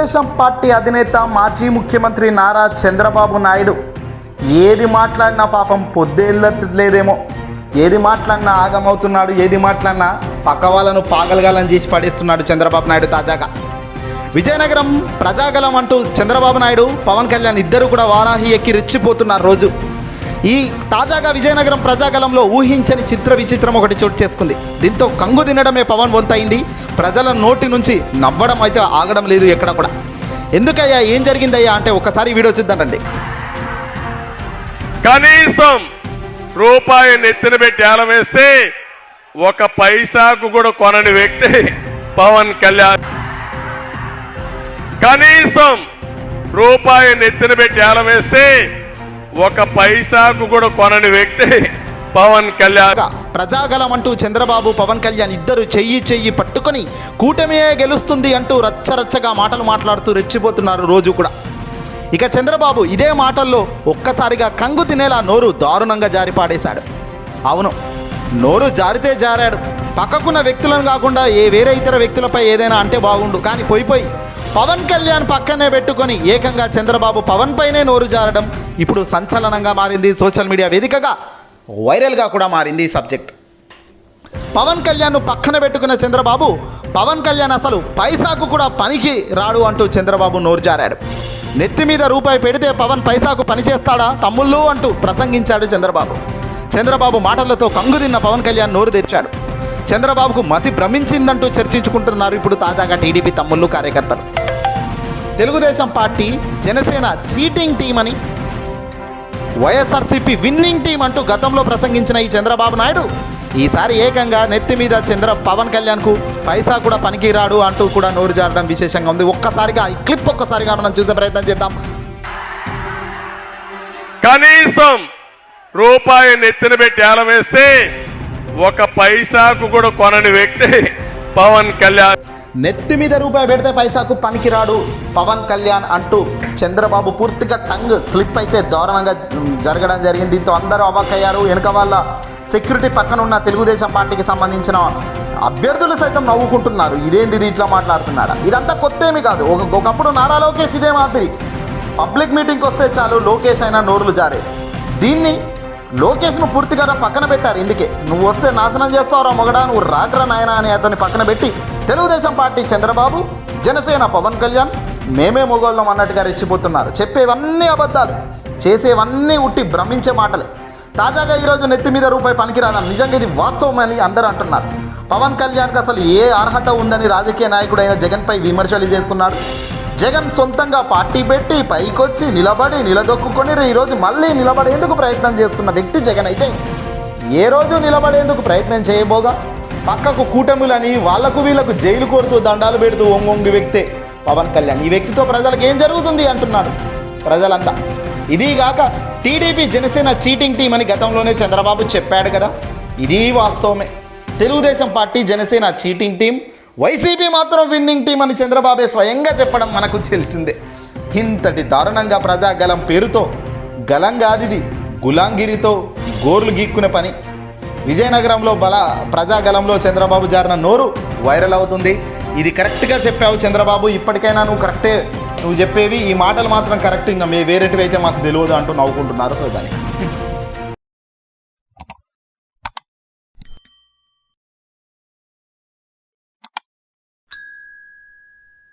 Telugu Desam party అధినేత మాజీ ముఖ్యమంత్రి నారా చంద్రబాబు నాయుడు. ఏది మాట్లాడినా పాపం పొద్దేళ్ళట్లేదేమో ఏది మాట్లాడినా ఆగమవుతున్నాడు ఏది మాట్లాడినా పక్క వాళ్ళను పాగలగాలని చేసి పడేస్తున్నాడు చంద్రబాబు నాయుడు తాజాగా. విజయనగరం ప్రజాగలం అంటూ చంద్రబాబు నాయుడు పవన్ కళ్యాణ్ ఇద్దరు కూడా వారాహి ఎక్కి రెచ్చిపోతున్నారు రోజు. ఈ తాజాగా విజయనగరం ప్రజాగలంలో ఊహించని చిత్ర విచిత్రం ఒకటి చోటు చేసుకుంది. దీంతో కంగు తినడమే పవన్ వంతైంది ప్రజల నోటి నుంచి నవ్వడం అయితే ఆగడం లేదు ఎక్కడ కూడా. ఎందుకయ్యా ఏం జరిగిందయ్యా అంటే ఒకసారి వీడియో చూద్దానండి కనీసం రూపాయి నెత్తిన పెట్టి వేస్తే ఒక పైసాకు కూడా కొనని వ్యక్తి పవన్ కళ్యాణ్. కనీసం రూపాయి నెత్తిన పెట్టి వేస్తే ఒక పైసాకు కూడా కొనని వ్యక్తి పవన్ కళ్యాణ్. ప్రజాగలం అంటూ చంద్రబాబు పవన్ కళ్యాణ్ ఇద్దరు చెయ్యి చెయ్యి పట్టుకొని కూటమియే గెలుస్తుంది అంటూ రచ్చరచ్చగా మాటలు మాట్లాడుతూ రెచ్చిపోతున్నారు రోజు కూడా. ఇక చంద్రబాబు ఇదే మాటల్లో ఒక్కసారిగా కంగు తినేలా నోరు దారుణంగా జారిపాడేశాడు అవును నోరు జారితే జారాడు. పక్కకున్న వ్యక్తులను కాకుండా ఏ వేరే ఇతర వ్యక్తులపై ఏదైనా అంటే బాగుండు. కానీ పోయిపోయి పవన్ కళ్యాణ్ పక్కనే పెట్టుకొని ఏకంగా చంద్రబాబు పవన్ పైనే నోరు జారడం ఇప్పుడు సంచలనంగా మారింది సోషల్ మీడియా వేదికగా. వైరల్గా కూడా మారింది ఈ సబ్జెక్ట్. పవన్ కళ్యాణ్ను పక్కన పెట్టుకున్న చంద్రబాబు పవన్ కళ్యాణ్ అసలు పైసాకు కూడా పనికి రాడు అంటూ చంద్రబాబు నోరు జారాడు. నెత్తి మీద రూపాయి పెడితే పవన్ పైసాకు పనిచేస్తాడా తమ్ముళ్ళు అంటూ ప్రసంగించాడు చంద్రబాబు. చంద్రబాబు మాటలతో కంగుదిన్న పవన్ కళ్యాణ్ నోరు తెరిచాడు. చంద్రబాబుకు మతి భ్రమించిందంటూ చర్చించుకుంటున్నారు ఇప్పుడు తాజాగా టీడీపీ తమ్ముళ్ళు కార్యకర్తలు. Telugu Desam party Janasena cheating team అని వైఎస్ఆర్సీపీ విన్నింగ్ టీం అంటూ గతంలో ప్రసంగించిన ఈ చంద్రబాబు నాయుడు ఈసారి ఏకంగా నెత్తి మీద చంద్ర పవన్ కళ్యాణ్కు పైసా కూడా పనికిరాడు అంటూ కూడా నోరు జారడం విశేషంగా ఉంది. ఒక్కసారిగా ఈ క్లిప్ ఒక్కసారిగా మనం చూసే ప్రయత్నం చేద్దాం. కనీసం రూపాయి నెత్తిన పెట్టి ఏలం వేస్తే ఒక పైసాకు కూడా కొనని వ్యక్తి పవన్ కళ్యాణ్. నెత్తి మీద రూపాయి పెడితే పైసాకు పనికిరాడు పవన్ కళ్యాణ్ అంటూ చంద్రబాబు పూర్తిగా టంగ్ స్లిప్ అయితే దారుణంగా జరగడం జరిగింది. దీంతో అందరూ అవాక్కయ్యారు. వెనుక వాళ్ళ సెక్యూరిటీ పక్కన ఉన్న తెలుగుదేశం పార్టీకి సంబంధించిన అభ్యర్థులు సైతం నవ్వుకుంటున్నారు. ఇదేంది దీంట్లో ఇట్లా మాట్లాడుతున్నాడా? ఇదంతా కొత్త ఏమి కాదు. ఒక ఒకప్పుడు నారా లోకేష్ ఇదే మాదిరి. పబ్లిక్ మీటింగ్కి వస్తే చాలు లోకేష్ అయినా నోరులు జారే. దీన్ని లోకేష్ను పూర్తిగా పక్కన పెట్టారు. ఇందుకే నువ్వు వస్తే నాశనం చేస్తావురా మొగడా నువ్వు రాకరా నాయనా అని అతన్ని పక్కన పెట్టి తెలుగుదేశం పార్టీ చంద్రబాబు జనసేన పవన్ కళ్యాణ్ మేమే మొగోళ్ళం అన్నట్టుగా రెచ్చిపోతున్నారు. చెప్పేవన్నీ అబద్ధాలు. చేసేవన్నీ ఉట్టి భ్రమించే మాటలే. తాజాగా ఈరోజు నెత్తి మీద రూపాయి పనికిరాదని నిజంగా ఇది వాస్తవమని అందరూ అంటున్నారు. పవన్ కళ్యాణ్కి అసలు ఏ అర్హత ఉందని రాజకీయ నాయకుడైన జగన్పై విమర్శలు చేస్తున్నాడు. జగన్ సొంతంగా పార్టీ పెట్టి పైకొచ్చి నిలబడి నిలదొక్కుని ఈరోజు మళ్ళీ నిలబడేందుకు ప్రయత్నం చేస్తున్న వ్యక్తి జగన్ అయితే ఏ రోజు నిలబడేందుకు ప్రయత్నం చేయబోగా? పక్కకు కూటములని వాళ్ళకు వీళ్ళకు జైలు కోరుతూ దండాలు పెడుతూ ఒంగొంగి వ్యక్తే పవన్ కళ్యాణ్. ఈ వ్యక్తితో ప్రజలకు ఏం జరుగుతుంది అంటున్నాడు ప్రజలంతా. ఇదిగాక టీడీపీ జనసేన చీటింగ్ టీం అని గతంలోనే చంద్రబాబు చెప్పాడు కదా. ఇది వాస్తవమే. Telugu Desam party Janasena cheating team YCP మాత్రం విన్నింగ్ టీం అని చంద్రబాబే స్వయంగా చెప్పడం మనకు తెలిసిందే. ఇంతటి దారుణంగా ప్రజాగలం పేరుతో గలం కాదిది గులాంగిరితో గోర్లు గీక్కునే పని. విజయనగరంలో బల ప్రజాగలంలో చంద్రబాబు జారిన నోరు వైరల్ అవుతుంది. ఇది కరెక్ట్గా చెప్పావు చంద్రబాబు. ఇప్పటికైనా నువ్వు కరెక్టే నువ్వు చెప్పేవి. ఈ మాటలు మాత్రం కరెక్ట్ ఇంకా మీ వేరేటివి అయితే మాకు తెలియదు అంటూ నవ్వుకుంటున్నారు దానికి